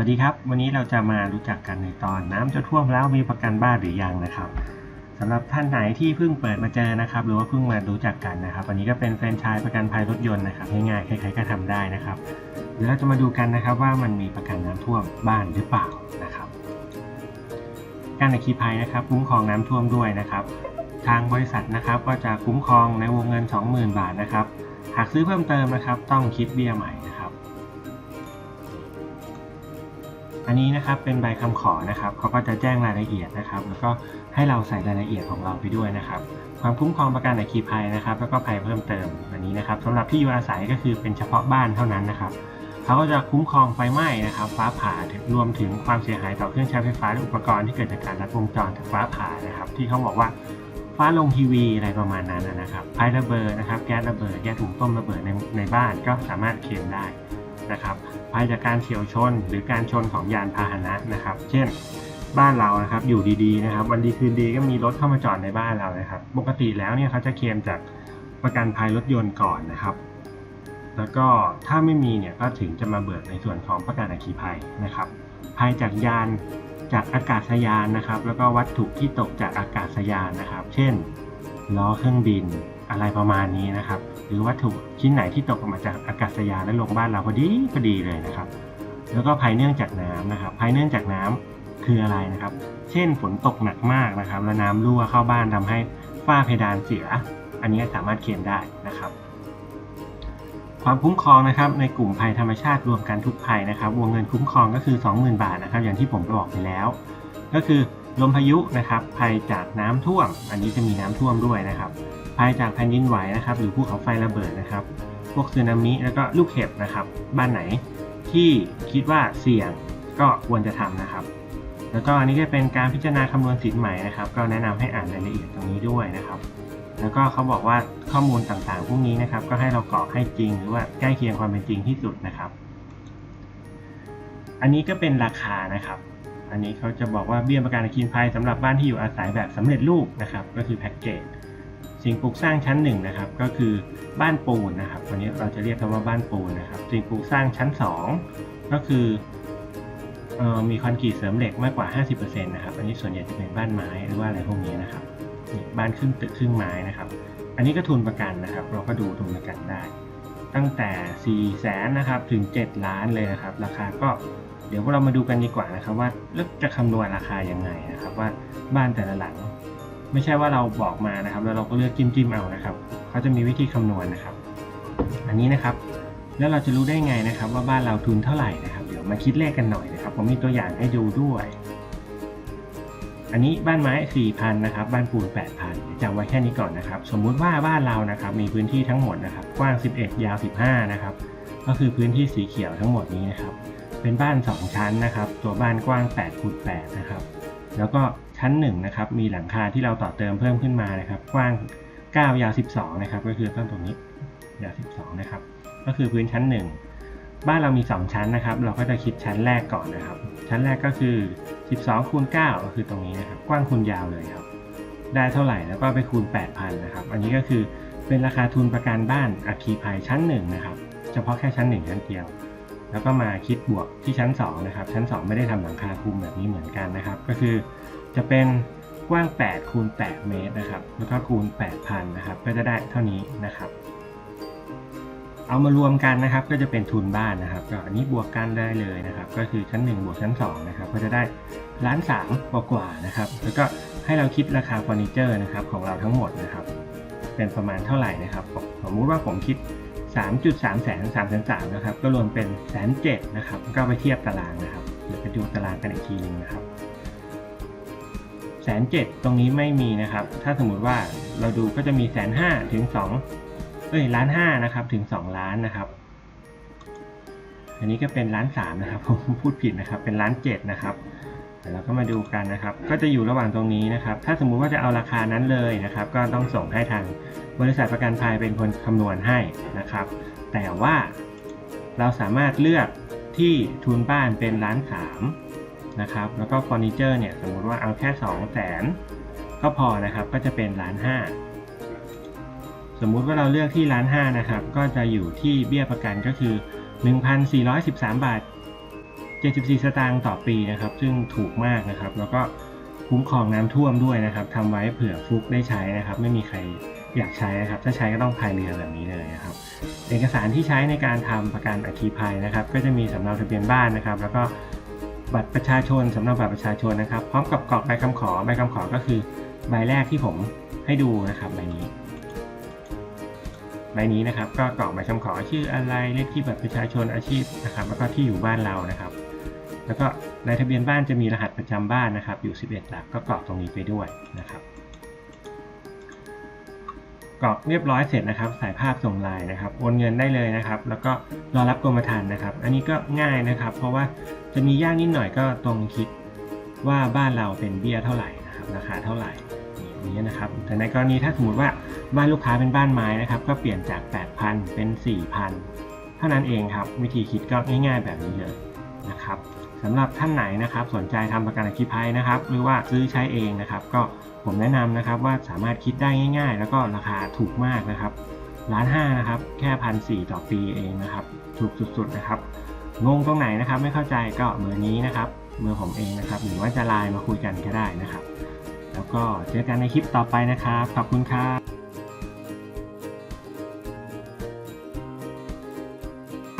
วัสดีครับ วันนี้เราจะมารู้จักกันในตอนน้ำจะท่วมแล้วมีประกันบ้านหรือยังนะครับสำหรับท่านไหนที่เพิ่งเปิดมาเจอนะครับ หรือว่าเพิ่งมารู้จักกันนะครับวันนี้ก็เป็นแฟรนไชส์ประกันภัยรถยนต์นะครับง่ายๆใครๆก็ทำได้นะครับเดี๋ยวเราจะมาดูกันนะครับว่ามันมีประกันน้ำท่วมบ้านหรือเปล่านะครับ การอัคคีภัยนะครับคุ้มครองน้ำท่วมด้วยนะครับ ทางบริษัทนะครับก็จะคุ้มครองในวงเงิน 20,000 บาทนะครับ หากซื้อเพิ่มเติมนะครับ ต้องคิดเบี้ยใหม่นะครับ อันนี้นะครับเป็นใบคำขอนะครับเขาก็จะแจ้งรายละเอียดนะครับ แล้วก็ให้เราใส่รายละเอียดของเราไปด้วยนะครับ ความคุ้มครองประกันอัคคีภัยนะครับ แล้วก็ภัยเพิ่มเติมอันนี้นะครับสำหรับที่อยู่อาศัยก็คือเป็นเฉพาะบ้านเท่านั้นนะครับเขาก็จะคุ้มครองไฟไหม้นะครับฟ้าผ่ารวมถึงความเสียหายต่อเครื่องใช้ไฟฟ้าและอุปกรณ์ที่เกิดจากการลัดวงจรจากฟ้าผ่านะครับ ที่เขาบอกว่าฟ้าลงทีวีอะไรประมาณนั้นนะครับไฟระเบิดนะครับ แก๊สระเบิดแก๊สถุงต้มระเบิดในในบ้านก็สามารถเคลมได้ นะครับภายจากการเฉียวชนหรือการชนของยานพาหนะนะครับ เช่นบ้านเรานะครับอยู่ดีๆนะครับ วันดีคืนดีก็มีรถเข้ามาจอดในบ้านเรานะครับ ปกติแล้วเนี่ยเขาจะเคลมจากประกันภัยรถยนต์ก่อนนะครับ แล้วก็ถ้าไม่มีเนี่ยก็ถึงจะมาเบิกในส่วนของประกันอัคคีภัยนะครับภัยจากยานจากอากาศยานนะครับ แล้วก็วัตถุที่ตกจากอากาศยานนะครับ เช่นล้อเครื่องบิน อะไรประมาณนี้นะครับ หรือวัตถุชิ้นไหนที่ตกออกมาจากอากาศยานและลงบ้านเราพอดีพอดีเลยนะครับ แล้วก็ภัยเนื่องจากน้ำนะครับภัยเนื่องจากน้ำคืออะไรนะครับ เช่นฝนตกหนักมากนะครับ แล้วน้ำรั่วเข้าบ้านทำให้ฝ้าเพดานเสีย อันนี้สามารถเคลมได้นะครับ ความคุ้มครองนะครับ ในกลุ่มภัยธรรมชาติรวมกันทุกภัยนะครับ วงเงินคุ้มครองก็คือ 20,000 บาทนะครับ อย่างที่ผมบอกไปแล้ว ก็คือลมพายุนะครับ ภัยจากน้ำท่วม อันนี้จะมีน้ำท่วมด้วยนะครับ ภัยจากแผ่นดินไหวนะครับ หรือภูเขาไฟระเบิดนะครับ พวกสึนามิแล้วก็ลูกเห็บนะครับ บ้านไหนที่คิดว่าเสี่ยงก็ควรจะทำนะครับ แล้วก็อันนี้ก็เป็นการพิจารณาคำนวณสินใหม่นะครับ ก็แนะนำให้อ่านรายละเอียดตรงนี้ด้วยนะครับ แล้วก็เขาบอกว่าข้อมูลต่างๆ พวกนี้นะครับ ก็ให้เรากรอกให้จริง หรือว่าใกล้เคียงความเป็นจริงที่สุดนะครับ อันนี้ก็เป็นราคานะครับอันนี้เขาจะบอกว่าเบี้ยประกันอัคคีภัยสำหรับบ้านที่อยู่อาศัยแบบสำเร็จรูปนะครับ ก็คือแพ็กเกจ สิ่งปลูกสร้างชั้นหนึ่งนะครับก็คือบ้านปูนนะครับวันนี้เราจะเรียกกันว่าบ้านปูนนะครับ สิ่งปลูกสร้างชั้น 2 ก็คืออมีคอนกรีตเสริมเหล็กมากกว่า 50%นะครับอันนี้ส่วนใหญ่จะเป็นบ้านไม้หรือว่าอะไรพวกนี้นะครับบ้านครึ่งตึกครึ่งไม้นะครับ อันนี้ก็ทุนประกันนะครับ เราก็ดูทุนประกันได้ ตั้งแต่4แสนนะครับถึง 7 ล้านเลยนะครับ ราคาก็เดี๋ยวพวกเรามาดูกันดีกว่านะครับว่าแล้วจะคำนวณราคายังไงนะครับ ว่าบ้านแต่ละหลัง ไม่ใช่ว่าเราบอกมานะครับ แล้วเราก็เลือกจิ้มจิ้มเอานะครับเขาจะมีวิธีคำนวณนะครับ อันนี้นะครับ แล้วเราจะรู้ได้ไงนะครับ ว่าบ้านเราทุนเท่าไหร่นะครับ เดี๋ยวมาคิดเลขกันหน่อยนะครับ ผมมีตัวอย่างให้ดูด้วย อันนี้บ้านไม้4,000นะครับ บ้านปูน8,000จำไว้แค่นี้ก่อนนะครับ สมมุติว่าบ้านเรานะครับ มีพื้นที่ทั้งหมดนะครับ กว้าง 11 ยาว 15 นะครับ ก็คือพื้นที่สีเขียวทั้งหมดนี้นะครับ เป็นบ้าน 2 ชั้นนะครับ ตัวบ้านกว้าง8คูณ8นะครับ แล้วก็ ชั้น1นะครับมีหลังคาที่เราต่อเติมเพิ่มขึ้นมานะครับ กว้าง 9 ยาว 12 นะครับ ก็คือต้นตรงนี้ยาว 12 นะครับ ก็คือพื้นชั้น 1 บ้านเรามี 2 ชั้นนะครับ เราก็จะคิดชั้นแรกก่อนนะครับ ชั้นแรกก็คือ 12 คูณ 9 ก็คือตรงนี้นะครับ กว้างคูณยาวเลยครับ ได้เท่าไหร่แล้วก็ไปคูณ 8,000 นะครับ อันนี้ก็คือเป็นราคาทุนประกันบ้านอัคคีภัยชั้น1นะครับ เฉพาะแค่ชั้น 1 ชั้นเดียวแล้วก็มาคิดบวกที่ชั้น 2 นะครับ ชั้น 2 ไม่ได้ทำหลังคาคุมแบบนี้เหมือนกันนะครับ ก็คือ จะเป็นกว้าง 8 คูณ 8 เมตรนะครับ แล้วก็คูณ 8,000 นะครับ ก็จะได้เท่านี้นะครับ เอามารวมกันนะครับ ก็จะเป็นทุนบ้านนะครับ ก็อันนี้บวกกันได้เลยนะครับ ก็คือชั้น 1 บวกชั้น 2 นะครับ ก็จะได้ล้านสามกว่าๆนะครับ แล้วก็ให้เราคิดราคาเฟอร์นิเจอร์นะครับของเราทั้งหมดนะครับ เป็นประมาณเท่าไหร่นะครับ สมมุติว่าผมคิด 3.3 แสน3แสน3นะครับ ก็รวมเป็นแสนเจ็ดนะครับ ก็ไปเทียบตารางนะครับ เดี๋ยวไปดูตารางกันอีกทีหนึงนะครับ แสนเจ็ดตรงนี้ไม่มีนะครับ ถ้าสมมุติว่าเราดูก็จะมีแสนห้าถึงสองเอ้ยล้านห้านะครับถึงสองล้านนะครับ อันนี้ก็เป็นล้านสามนะครับผมพูดผิดนะครับเป็นล้านเจ็ดนะครับเดี๋ยวเราก็มาดูกันนะครับ ก็จะอยู่ระหว่างตรงนี้นะครับ ถ้าสมมุติว่าจะเอาราคานั้นเลยนะครับ ก็ต้องส่งให้ทางบริษัทประกันภัยเป็นคนคำนวณให้นะครับ แต่ว่าเราสามารถเลือกที่ทุนบ้านเป็นล้านสาม นะครับ แล้วก็เฟอร์นิเจอร์เนี่ยสมมุติว่าเอาแค่2 0 0แสนก็พอนะครับ ก็จะเป็นล้านห้าสมมุติว่าเราเลือกที่ล้านห้านะครับ ก็จะอยู่ที่เบี้ยประกันก็คือ 1,413 บาท 74 สตางค์ต่อปีนะครับ ซึ่งถูกมากนะครับ แล้วก็คุ้มครองน้ำท่วมด้วยนะครับทำไว้เผื่อฟุกได้ใช้นะครับ ไม่มีใครอยากใช้นะครับ ถ้าใช้ก็ต้องพายเรือแบบนี้เลยนะครับ เอกสารที่ใช้ในการทำประกันอัคคีภัยนะครับ ก็จะมีสำเนาทะเบียนบ้านนะครับ แล้วก็ บัตรประชาชนสำหรับัตรประชาชนนะครับ พร้อมกับกรอกใบคำขอใบคำขอก็คือ ใบแรกที่ผมให้ดูนะครับใบนี้ ใบนี้นะครับ ก็กรอกใบคำขอชื่ออะไรเลขที่บัตรประชาชนอาชีพนะครับ แล้วก็ที่อยู่บ้านเรานะครับ แล้วก็ในทะเบียนบ้านจะมีรหัสประจำบ้านนะครับ อยู่ 11 หลักก็กรอกตรงนี้ไปด้วยนะครับ กรอกเรียบร้อยเสร็จนะครับใส่ภาพส่งไลน์นะครับโอนเงินได้เลยนะครับ แล้วก็รอรับกรมธรรม์นะครับ อันนี้ก็ง่ายนะครับ เพราะว่าจะมียากนิดหน่อยก็ตรงคิดว่าบ้านเราเป็นเบี้ยเท่าไหร่นะครับราคาเท่าไหร่อย่างนี้นะครับแต่ในกรณีถ้าสมมติว่าบ้านลูกค้าเป็นบ้านไม้นะครับ ก็เปลี่ยนจาก 8,000 เป็น 4,000 เท่านั้นเองครับ วิธีคิดก็ง่าย ๆ แบบนี้เลย นะครับสำหรับท่านไหนนะครับสนใจทำประกันอัคคีภัยนะครับ หรือว่าซื้อใช้เองนะครับ ก็ผมแนะนำนะครับว่าสามารถคิดได้ง่าย ๆ แล้วก็ราคาถูกมากนะครับล้านห้านะครับแค่พันสี่ต่อปีเองนะครับ ถูกสุดๆนะครับงงตรงไหนนะครับไม่เข้าใจก็เบอร์นี้นะครับเบอร์ผมเองนะครับ หรือว่าจะไลน์มาคุยกันก็ได้นะครับ แล้วก็เจอกันในคลิปต่อไปนะครับขอบคุณครับ